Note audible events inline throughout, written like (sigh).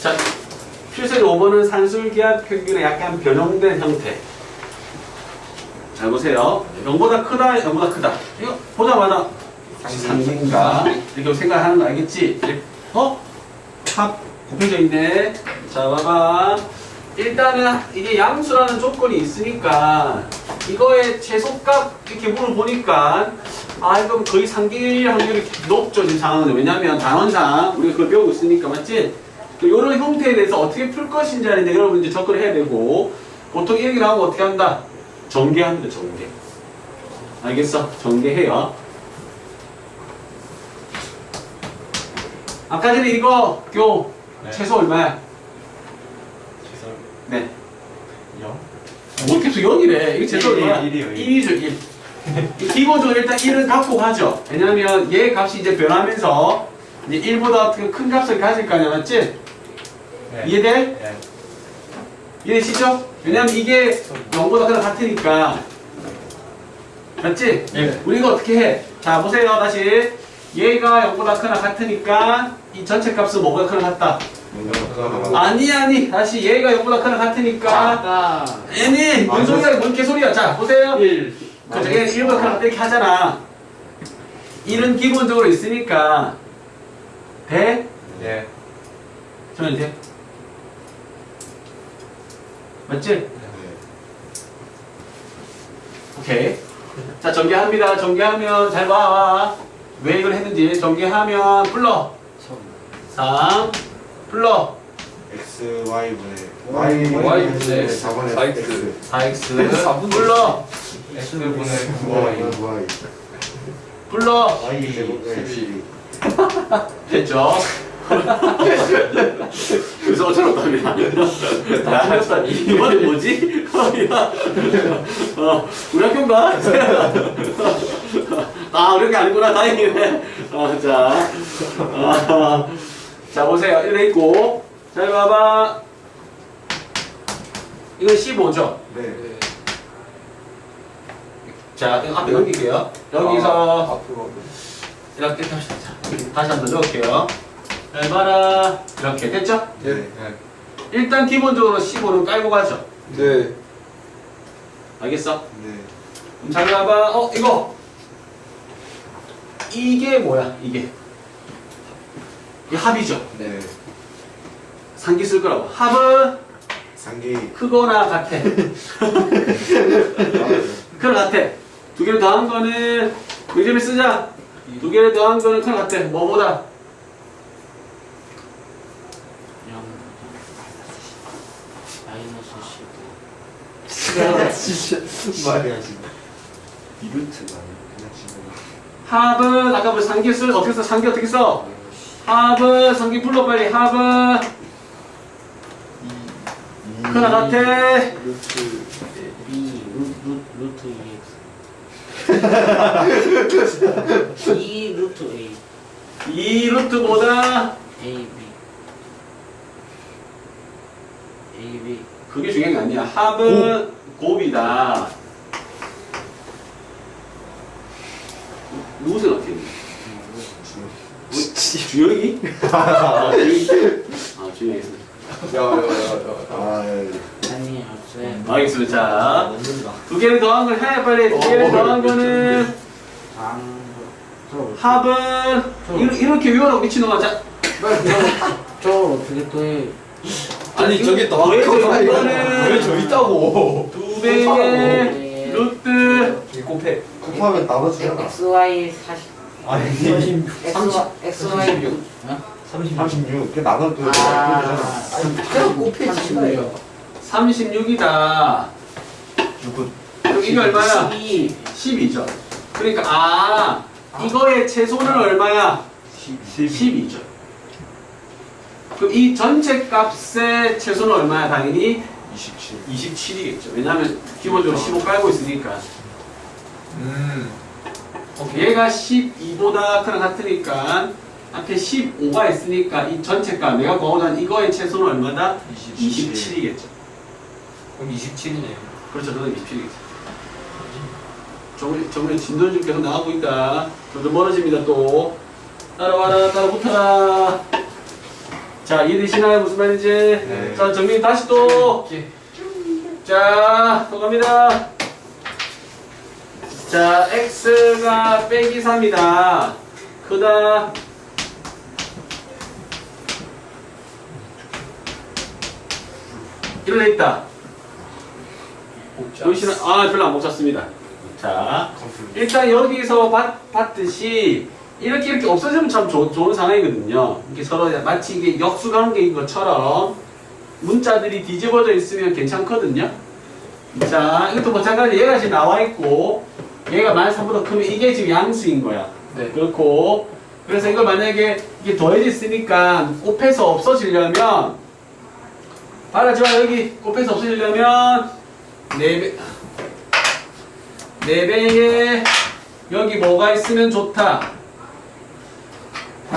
자, 필수의 5번은 산술기압 평균의 약간 변형된 형태. 잘 보세요. 0보다 크다, 0보다 크다. 이거 보자마자 상기인가? 이렇게 생각하는 거 알겠지? 어? 탑 곱해져 있네. 자, 봐봐. 일단은 이게 양수라는 조건이 있으니까 이거의 최소값 이렇게 물어보니까 아 이건 거의 상기일 확률이 높죠 지금 상황은 왜냐면 단원상 우리가 그걸 배우고 있으니까 맞지? 이런 형태에 대해서 어떻게 풀 것인지 하는데 여러분 이제 접근을 해야 되고 보통 이렇게 나오면 어떻게 한다? 전개합니다 전개 알겠어? 전개해요 아까 전에 이거 교 네. 최소 얼마야? 최소 네 0? 뭐 계속 0이래. 이게 제대로 일, 얼마야? 일, 일이요, 일. 1이죠, 1. 기본적으로 일단 1은 갖고 가죠. 왜냐면 얘 값이 이제 변하면서 이제 1보다 어떻게 큰 값을 가질 거 아니야, 맞지? 네. 이해돼? 네. 이해되시죠? 왜냐면 이게 0보다 그냥 같으니까. 맞지? 네. 우리가 어떻게 해? 자, 보세요. 다시. 얘가 0보다 크나 같으니까 이 전체 값은 뭐가 크나 같다? 아니, 아니. 다시 얘가 0보다 크나 같으니까. 아니, 뭔 소리야, 뭔 개소리야. 자, 보세요. 1 그죠? 얘는 1보다 크나 같다 이렇게 하잖아. 1은 기본적으로 있으니까. 돼? 네. 저는 돼? 맞지? 오케이. 자, 전개합니다. 전개하면 잘 봐. 왜 이걸 했는지 전개하면 불러. 3 불러. x y 분의 Y y (laughs) 분의 4분의 4x. x 4x 불러. X분의 y Y. y 불러. y 제곱에 12 됐죠? 그래서 어쩌었답니다 다 틀렸다니. 이번엔 뭐지? 야, 어, 우리 학교인가? 아, 우리 학교 아니구나. 다행이네. 어, 자, 어, 자, 보세요. 이래 있고. 잘 봐봐. 이건 15죠? 네 자, 이거 앞에 넘길게요. 여기서 이렇게 다시, 자, 다시 한번 넣을게요. 잘 봐라. 이렇게 됐죠? 네. 네. 일단 기본적으로 15는 깔고 가죠. 네 알겠어? 네 그럼 잘 봐봐. 어, 이거. 이게 뭐야, 이게. 이 합이죠. 네 상기 쓸 거라고. 합은 상기 크거나 같아. (laughs) 크거나 같아. 두 개를 더한 거는 명점에 쓰자. 두 개를 더한 거는 크거나 같아. 뭐보다? 0 마이너스 15 말이 하시 이루트가 아니고 그냥 지금 합은 아까 뭐 상기 쓸 어떻게 써? 상기 어떻게 써? 합은 상기 불러 빨리 합은 크거나 같아. 루트 2 루, 루트 2x 2 루트 A 이 루트보다 A B A B 그게 중요한 게 아니야. 합은 곱이다. 누구 생각했니? 주영이? 아, 주영이. 아, 주영이 있습니다. 아 예. 아니 없어요 알겠습니다. 자, 두 개를 더한 걸 해, 빨리. 두 개를 더한 거는 합은 이렇게, 이렇게 외워놓고 미친놈아. 자, 저 어떻게 또 해 아니, 저기 더 있는 거는 있다고? 두 배의 루트 곱해. 곱하면 나눠주잖아 X Y 40 아니, X Y X Y 6 36그 나눠도 되잖아. 아 곱해지네요. 36이다. 누구? 그럼 이게 얼마야? 12 12죠. 그러니까 아 이거의 최소는 얼마야? 12죠. 그럼 이 전체 값의 최소는 얼마야? 당연히 27 27이겠죠. 왜냐하면 기본적으로 15 깔고 있으니까. 음. 얘가 12보다 크나 같으니까 앞에 15가 있으니까 이 전체 값 내가 구하고자 이거의 최소는 얼마다? 27이겠죠. 그럼 27이네요. 그렇죠. 저는 27이겠죠. 저번에, 저번에 진도는 좀 계속 나가고 있다. 점점 멀어집니다, 또. 따라와라, 따라 붙어라. 자, 이해되시나요? 무슨 말인지? 네. 자, 정리 다시 또. 자, 또 갑니다. 자, x가 빼기 3이다. 크다. 이런 애 있다. 보시는 아 별로 안 못 찾습니다. 자 일단 여기서 봤, 봤듯이 이렇게 이렇게 없어지면 참 좋, 좋은 상황이거든요. 이렇게 서로 마치 이게 역수 관계인 것처럼 문자들이 뒤집어져 있으면 괜찮거든요. 자 이것도 마찬가지 얘가 지금 나와 있고 얘가 마이너스 3보다 크면 이게 지금 양수인 거야. 네. 그렇고 그래서 이걸 만약에 이게 더해져 있으니까 곱해서 없어지려면 말하지만 여기 곱해서 없어지려면 4배 4배에 여기 뭐가 있으면 좋다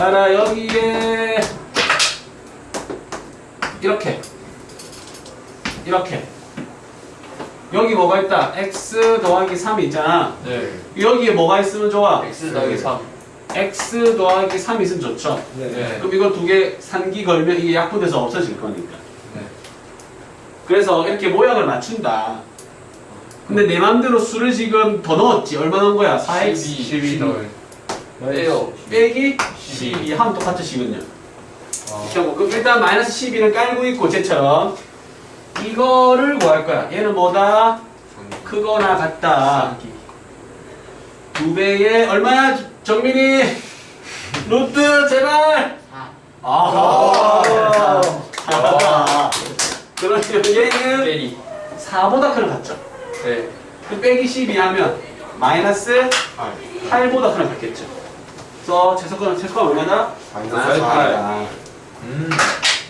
봐라 여기에 이렇게 이렇게 여기 뭐가 있다 x 더하기 3이 있잖아 네. 여기에 뭐가 있으면 좋아 x 더하기 3. x 더하기 3이 있으면 좋죠 네. 그럼 이거 두 개 산기 걸면 이게 약분돼서 없어질 거니까. 네. 그래서 이렇게 모양을 맞춘다. 근데 내 맘대로 수를 지금 더 넣었지. 얼마 넣은 거야? 4x 12 넣을. 빼요. 빼기 12 하면 똑같죠, 지금요. 아. 이렇게 하고 그럼 일단 마이너스 12는 깔고 있고 쟤처럼 이거를 뭐 할 거야? 얘는 뭐다? 크거나 같다. 두 배에 얼마야? 정민이 루트 제발. 4. 아. 아. 그러면 얘는 빼리. 4보다 크는 같죠? 네. 그 빼기 12 하면 마이너스 8보다 크는 같겠죠? 그래서 최소권, 최소권 얼마나? 마이너스 팔. 음.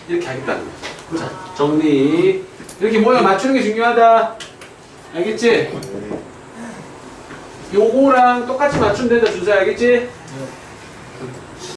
이렇게 하겠다는 거야. 자, 정리. 이렇게 모양 맞추는 게 중요하다. 알겠지? 요거랑 똑같이 맞추면 된다, 주제 알겠지?